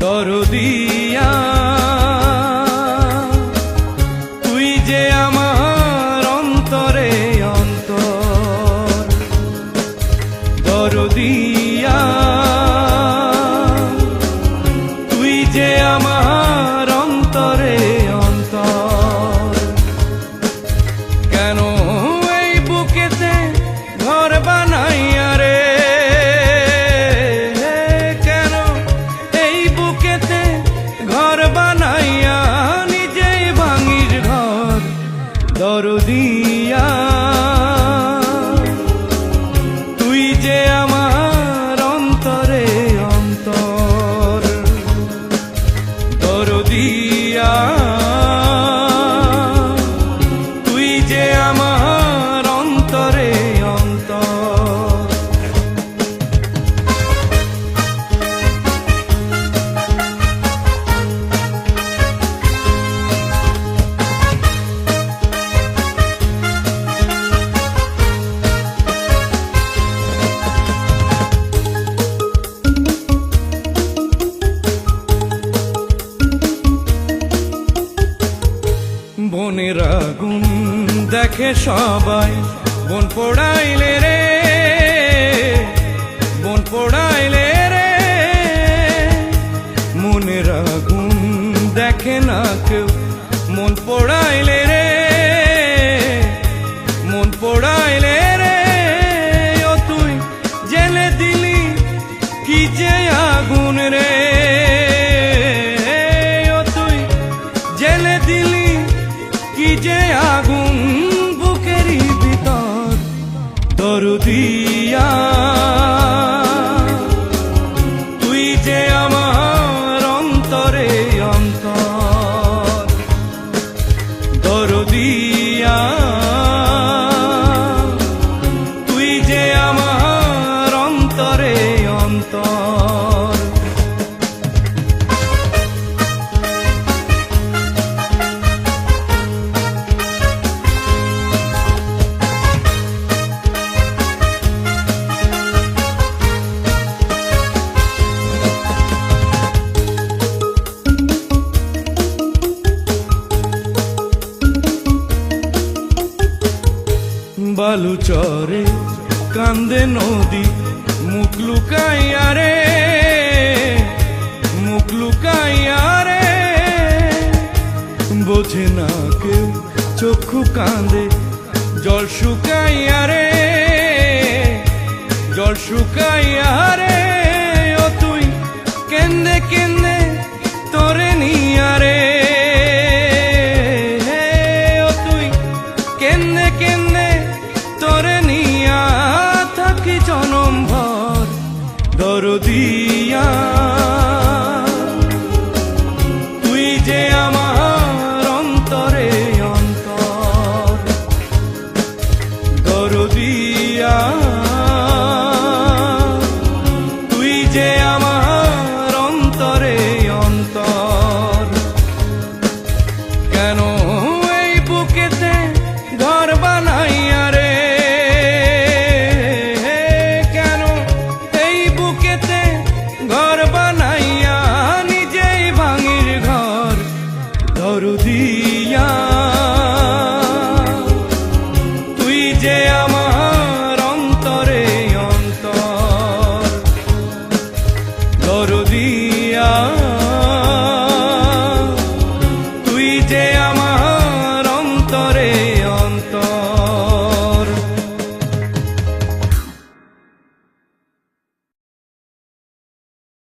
দরদিয়া তুই যে আমার অন্তরে অন্তর। দরদিয়া দরদিয়া দেখে সবাই। বন পোড়াইলে রে বন পোড়াইলে রে। মনের আগুন দেখে না কেউ। মন পোড়াইলে রে, মন পোড়াইলে রে। ও তুই জেলে দিলি কি যে আগুন রে। ও তুই জেলে দিলি কি যে আগুন দরদিয়া তুই যে আমার বালু চরে, কান্দে নদী, মুখ লুকাইয়া রে, মুখ লুকাইয়া রে। বোঝে না কেউ, চক্ষু কান্দে জল শুকাইয়া রে, জল শুকাইয়া জনম ভর দরদিয়া। তুই যে আমার